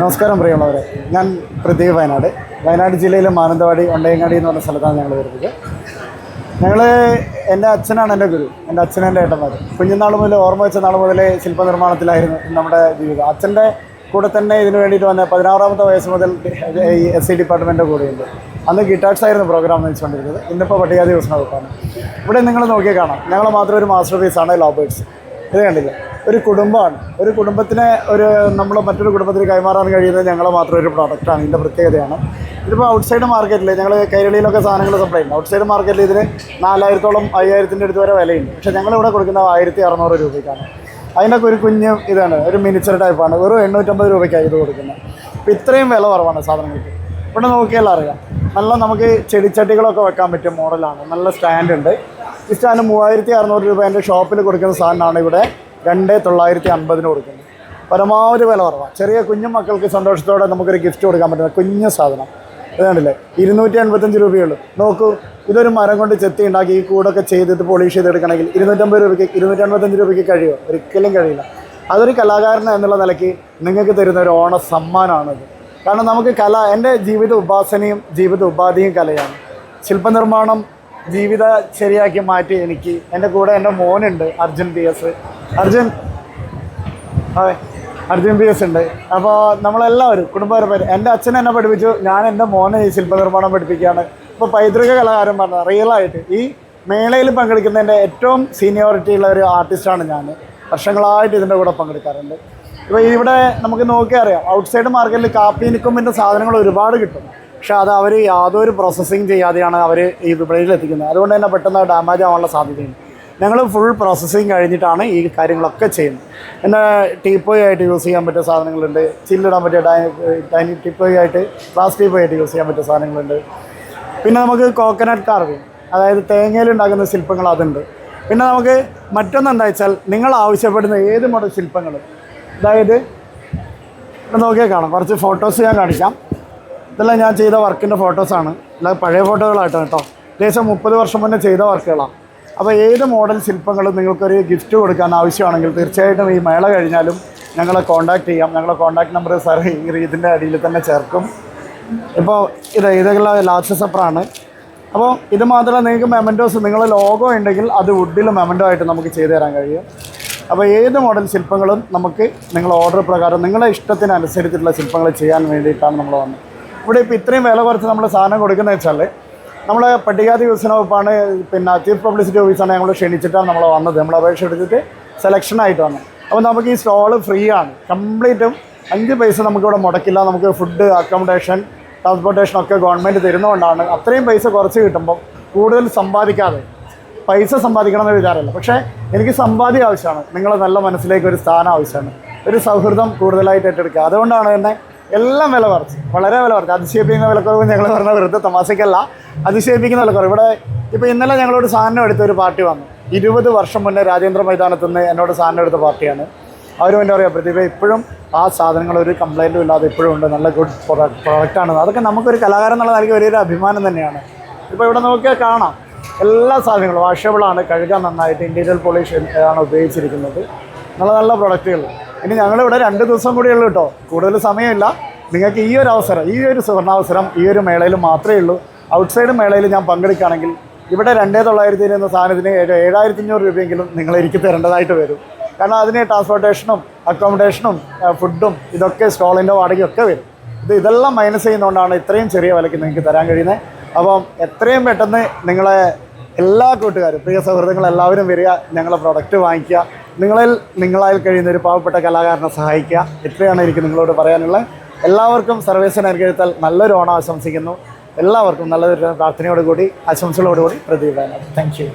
നമസ്കാരം പ്രിയമുള്ളവരെ. ഞാൻ പ്രദീപ് വയനാട്. വയനാട് ജില്ലയിലെ മാനന്തവാടി ഒണ്ടയങ്ങാടി എന്ന് പറഞ്ഞ സ്ഥലത്താണ് ഞങ്ങൾ വരുന്നത്. ഞങ്ങൾ എന്റെ അച്ഛനാണ് എന്റെ ഗുരു. എന്റെ അച്ഛനും എന്റെ ഏട്ടന്മാർ കുഞ്ഞുനാൾ മുതൽ ഓർമ്മ വെച്ച നാൾ മുതലേ ശില്പനിർമ്മാണത്തിലായിരുന്നു നമ്മുടെ ജീവിതം. അച്ഛന്റെ കൂടെ തന്നെ ഇതിനു വേണ്ടിയിട്ട് വന്ന പതിനാറാമത്തെ വയസ്സ് മുതൽ ഈ എസ് സി ഡിപ്പാർട്ട്മെന്റ് കൂടെയുണ്ട്. അന്ന് ഗിറ്റാക്സ് ആയിരുന്നു പ്രോഗ്രാം വെച്ചുകൊണ്ടിരുന്നത്. ഇന്നിപ്പോൾ പട്ടികാതി ദിവസം വകുപ്പാണ് ഇവിടെ നിങ്ങൾ നോക്കിയാൽ കാണാം. ഞങ്ങൾ മാത്രം ഒരു മാസ്റ്റർ പീസാണ് ലോബേഴ്സ് ഇത് കണ്ടില്ല. ഒരു കുടുംബമാണ്. ഒരു കുടുംബത്തിനെ ഒരു നമ്മൾ മറ്റൊരു കുടുംബത്തിന് കൈമാറാൻ കഴിയുന്നത് ഞങ്ങൾ മാത്രം ഒരു പ്രോഡക്റ്റാണ് ഇതിന്റെ പ്രത്യേകതയാണ്. ഇതിപ്പോൾ ഔട്ട്സൈഡ് മാർക്കറ്റിൽ ഞങ്ങൾ കൈരളിയിലൊക്കെ സാധനങ്ങൾ സപ്ലൈ ചെയ്യുന്നു ഔട്ട്സൈഡ് മാർക്കറ്റിൽ ഇതിന് നാലായിരത്തോളം അയ്യായിരത്തിന്റെ അടുത്ത് വരെ വിലയുണ്ട്. പക്ഷേ ഞങ്ങളിവിടെ കൊടുക്കുന്ന ആയിരത്തി അറുന്നൂറ് രൂപയ്ക്കാണ്. അതിനൊക്കെ ഒരു കുഞ്ഞ് ഇതാണ്. ഒരു മിനിച്ചർ ടൈപ്പാണ് വെറും എണ്ണൂറ്റമ്പത് രൂപയ്ക്കാണ് ഇത് കൊടുക്കുന്നത്. അപ്പോൾ ഇത്രയും വില കുറവാണ് സാധനങ്ങൾക്ക്. ഇവിടെ നോക്കിയാൽ അറിയാം. നല്ല നമുക്ക് ചെടിച്ചട്ടികളൊക്കെ വെക്കാൻ പറ്റിയ മോഡലാണ് നല്ല സ്റ്റാൻഡ് ഉണ്ട്. സ്റ്റാൻഡ് മൂവായിരത്തി അറുന്നൂറ് രൂപ എന്റെ ഷോപ്പിൽ കൊടുക്കുന്ന സാധനമാണ് ഇവിടെ രണ്ട് തൊള്ളായിരത്തി അൻപതിന് കൊടുക്കുന്നത്. പരമാവധി വില കുറവാണ് ചെറിയ കുഞ്ഞു മക്കൾക്ക് സന്തോഷത്തോടെ നമുക്കൊരു ഗിഫ്റ്റ് കൊടുക്കാൻ പറ്റുന്ന കുഞ്ഞു സാധനം. ഇതാണല്ലേ ഇരുന്നൂറ്റി എൺപത്തഞ്ച് രൂപയുള്ളൂ നോക്കൂ ഇതൊരു മരം കൊണ്ട് ചെത്തി ഉണ്ടാക്കി ഈ കൂടൊക്കെ ചെയ്തിട്ട് പോളിഷ് ചെയ്തെടുക്കണമെങ്കിൽ ഇരുന്നൂറ്റമ്പത് രൂപയ്ക്ക് ഇരുന്നൂറ്റി അൻപത്തഞ്ച് രൂപയ്ക്ക് കഴിയുമോ? ഒരിക്കലും കഴിയില്ല. അതൊരു കലാകാരൻ എന്നുള്ള നിലയ്ക്ക് നിങ്ങൾക്ക് തരുന്ന ഒരു ഓണ സമ്മാനമാണിത്. കാരണം നമുക്ക് കല എന്റെ ജീവിത ഉപാസനയും ജീവിത ഉപാധിയും കലയാണ്. ശില്പനിർമ്മാണം ജീവിത ശരിയാക്കി മാറ്റി എനിക്ക്. എന്റെ കൂടെ എന്റെ മോനുണ്ട് അർജുൻ പി എസ്. അർജുൻ അതെ അർജുൻ പി എസ് ഉണ്ട്. അപ്പോൾ നമ്മളെല്ലാവരും കുടുംബപരമായി എന്റെ അച്ഛൻ എന്നെ പഠിപ്പിച്ചു ഞാൻ എന്റെ മോനെ ഈ ശില്പനിർമ്മാണം പഠിപ്പിക്കുകയാണ്. ഇപ്പോൾ പൈതൃക കലാകാരൻ പറഞ്ഞ റിയലായിട്ട് ഈ മേളയിൽ പങ്കെടുക്കുന്നതിന്റെ ഏറ്റവും സീനിയോറിറ്റി ഉള്ള ഒരു ആർട്ടിസ്റ്റാണ് ഞാൻ. വർഷങ്ങളായിട്ട് ഇതിന്റെ കൂടെ പങ്കെടുക്കാറുണ്ട്. ഇപ്പോൾ ഇവിടെ നമുക്ക് നോക്കിയാൽ അറിയാം ഔട്ട്സൈഡ് മാർക്കറ്റിൽ കാപ്പി നിക്കുമ്പിന്റെ സാധനങ്ങൾ ഒരുപാട് കിട്ടും. പക്ഷേ അത് അവർ യാതൊരു പ്രോസസ്സിങ് ചെയ്യാതെയാണ് അവർ ഈ വിപണിയിൽ എത്തിക്കുന്നത്. അതുകൊണ്ട് തന്നെ പെട്ടെന്ന് ഡാമേജ് ആവാനുള്ള സാധ്യതയുണ്ട്. ഞങ്ങൾ ഫുൾ പ്രോസസ്സിങ് കഴിഞ്ഞിട്ടാണ് ഈ കാര്യങ്ങളൊക്കെ ചെയ്യുന്നത്. എന്നാൽ ടീപ്പോയി ആയിട്ട് യൂസ് ചെയ്യാൻ പറ്റിയ സാധനങ്ങളുണ്ട്. ചില്ലിടാൻ പറ്റിയ ഡൈനി ടീപ്പോയി ആയിട്ട് ഗ്ലാസ് ടീപ്പോയി ആയിട്ട് യൂസ് ചെയ്യാൻ പറ്റിയ സാധനങ്ങളുണ്ട്. പിന്നെ നമുക്ക് കോക്കനട്ട് കാർവിങ് അതായത് തേങ്ങയിൽ ഉണ്ടാക്കുന്ന ശില്പങ്ങൾ അതുണ്ട്. പിന്നെ നമുക്ക് മറ്റൊന്ന് എന്താ വെച്ചാൽ നിങ്ങൾ ആവശ്യപ്പെടുന്ന ഏത് മോഡൽ ശില്പങ്ങൾ? അതായത് നോക്കിയാൽ കാണാം. കുറച്ച് ഫോട്ടോസ് ഞാൻ കാണിക്കാം. ഇതെല്ലാം ഞാൻ ചെയ്ത വർക്കിന്റെ ഫോട്ടോസാണ്. അല്ലാതെ പഴയ ഫോട്ടോകളായിട്ടാണ് കേട്ടോ. ഏകദേശം മുപ്പത് വർഷം മുന്നേ ചെയ്ത വർക്കുകളാണ്. അപ്പോൾ ഏത് മോഡൽ ശില്പങ്ങളും നിങ്ങൾക്കൊരു ഗിഫ്റ്റ് കൊടുക്കാൻ ആവശ്യമാണെങ്കിൽ തീർച്ചയായിട്ടും ഈ മേള കഴിഞ്ഞാലും ഞങ്ങളെ കോൺടാക്ട് ചെയ്യാം. ഞങ്ങളെ കോൺടാക്ട് നമ്പർ സാർ ഈ ഇതിന്റെ അടിയിൽ തന്നെ ചേർക്കും. ഇപ്പോൾ ഇത് ഇതെല്ലാം ലാസ്റ്റ് സപ്പറാണ് അപ്പോൾ ഇത് മാത്രമല്ല നിങ്ങൾക്ക് മെമന്റോസ് നിങ്ങൾ ലോഗോ ഉണ്ടെങ്കിൽ അത് വുഡിൽ മെമന്റോ ആയിട്ട് നമുക്ക് ചെയ്തു തരാൻ കഴിയും. അപ്പോൾ ഏത് മോഡൽ ശില്പങ്ങളും നമുക്ക് നിങ്ങൾ ഓർഡർ പ്രകാരം നിങ്ങളുടെ ഇഷ്ടത്തിനനുസരിച്ചിട്ടുള്ള ശില്പങ്ങൾ ചെയ്യാൻ വേണ്ടിയിട്ടാണ് നമ്മൾ വന്നത്. ഇവിടെ ഇപ്പോൾ ഇത്രയും വില കുറച്ച് നമ്മൾ സാധനം കൊടുക്കുന്നത് വെച്ചാൽ നമ്മൾ പട്ടികാതി വികസന വകുപ്പാണ് പിന്നെ ചീഫ് പബ്ലിസിറ്റി ഓഫീസാണ് ഞങ്ങൾ ക്ഷണിച്ചിട്ടാണ് നമ്മൾ വന്നത്. നമ്മൾ അപേക്ഷ എടുത്തിട്ട് സെലക്ഷൻ ആയിട്ട് വന്നത്. അപ്പോൾ നമുക്ക് ഈ സ്റ്റോൾ ഫ്രീ ആണ്. കംപ്ലീറ്റും അഞ്ച് പൈസ നമുക്കിവിടെ മുടക്കില്ല. നമുക്ക് ഫുഡ് അക്കോമഡേഷൻ ട്രാൻസ്പോർട്ടേഷൻ ഒക്കെ ഗവൺമെന്റ് തരുന്നതുകൊണ്ടാണ് അത്രയും പൈസ കുറച്ച് കിട്ടുമ്പോൾ കൂടുതൽ സമ്പാദിക്കാതെ പൈസ സമ്പാദിക്കണം എന്ന് വിചാരമല്ല. പക്ഷേ എനിക്ക് സമ്പാദ്യം ആവശ്യമാണ്. നിങ്ങളെ നല്ല മനസ്സിലേക്ക് ഒരു സ്ഥാനം ആവശ്യമാണ്. ഒരു സൗഹൃദം കൂടുതലായിട്ട് ഏറ്റെടുക്കുക. അതുകൊണ്ടാണ് തന്നെ എല്ലാം വില കുറച്ച്. വളരെ വില കുറച്ച്. അതിശയിപ്പിക്കുന്ന വിലക്കുറവ് ഞങ്ങൾ പറഞ്ഞ വെറുതെ തമാശക്കല്ല. അതിശയിപ്പിക്കുന്ന വിലക്കുറവ്. ഇവിടെ ഇപ്പോൾ ഇന്നലെ ഞങ്ങളോട് സാധനം എടുത്ത ഒരു പാർട്ടി വന്നു. ഇരുപത് വർഷം മുന്നേ രാജേന്ദ്ര മൈതാനത്ത് നിന്ന് എന്നോട് സാധനം എടുത്ത പാർട്ടിയാണ്. അവരും എന്താ പറയുക പ്രതിഭ ഇപ്പോഴും ആ സാധനങ്ങൾ ഒരു കംപ്ലൈന്റും ഇല്ലാതെ ഇപ്പോഴും ഉണ്ട്. നല്ല ഗുഡ് പ്രൊഡക്റ്റാണ് അതൊക്കെ നമുക്കൊരു കലാകാരൻ എന്നുള്ള നിലയ്ക്ക് വലിയൊരു അഭിമാനം തന്നെയാണ്. ഇപ്പോൾ ഇവിടെ നോക്കിയാൽ കാണാം. എല്ലാ സാധനങ്ങളും വാഷബിളാണ് കഴുകാൻ നന്നായിട്ട് ഇന്റീരിയൽ പോളിഷ് ആണ് ഉപയോഗിച്ചിരിക്കുന്നത്. നല്ല നല്ല പ്രൊഡക്റ്റുകൾ ഇനി ഞങ്ങളിവിടെ രണ്ട് ദിവസം കൂടിയേ ഉള്ളൂ കേട്ടോ. കൂടുതൽ സമയമില്ല. നിങ്ങൾക്ക് ഈ ഒരു അവസരം ഈ ഒരു സുവർണാവസരം ഈ ഒരു മേളയിൽ മാത്രമേ ഉള്ളൂ. ഔട്ട്സൈഡ് മേളയിൽ ഞാൻ പങ്കെടുക്കുകയാണെങ്കിൽ ഇവിടെ രണ്ടേ തൊള്ളായിരത്തി ഇരുന്ന സാധനത്തിന് ഏഴ് ഏഴായിരത്തി അഞ്ഞൂറ് രൂപയെങ്കിലും നിങ്ങൾ എനിക്ക് തരേണ്ടതായിട്ട് വരും. കാരണം അതിന് ട്രാൻസ്പോർട്ടേഷനും അക്കോമഡേഷനും ഫുഡും ഇതൊക്കെ സ്റ്റോളിന്റെ വാടകയൊക്കെ വരും. ഇത് ഇതെല്ലാം മൈനസ് ചെയ്യുന്നതുകൊണ്ടാണ് ഇത്രയും ചെറിയ വിലയ്ക്ക് നിങ്ങൾക്ക് തരാൻ കഴിയുന്നത്. അപ്പം എത്രയും പെട്ടെന്ന് നിങ്ങളെ എല്ലാ കൂട്ടുകാരും പ്രിയ സുഹൃത്തുക്കൾ എല്ലാവരും വരിക ഞങ്ങളെ പ്രൊഡക്റ്റ് വാങ്ങിക്കുക. നിങ്ങളിൽ നിങ്ങളായി കഴിയുന്ന ഒരു പാവപ്പെട്ട കലാകാരനെ സഹായിക്കുക. ഇത്രയാണ് എനിക്ക് നിങ്ങളോട് പറയാനുള്ളത്. എല്ലാവർക്കും സർവേശ്വരൻ അനുഗ്രഹത്താൽ നല്ലൊരു ഓണം ആശംസിക്കുന്നു. എല്ലാവർക്കും നല്ലൊരു പ്രാർത്ഥനയോടുകൂടി ആശംസകളോടുകൂടി പ്രദീപ് താങ്ക് യു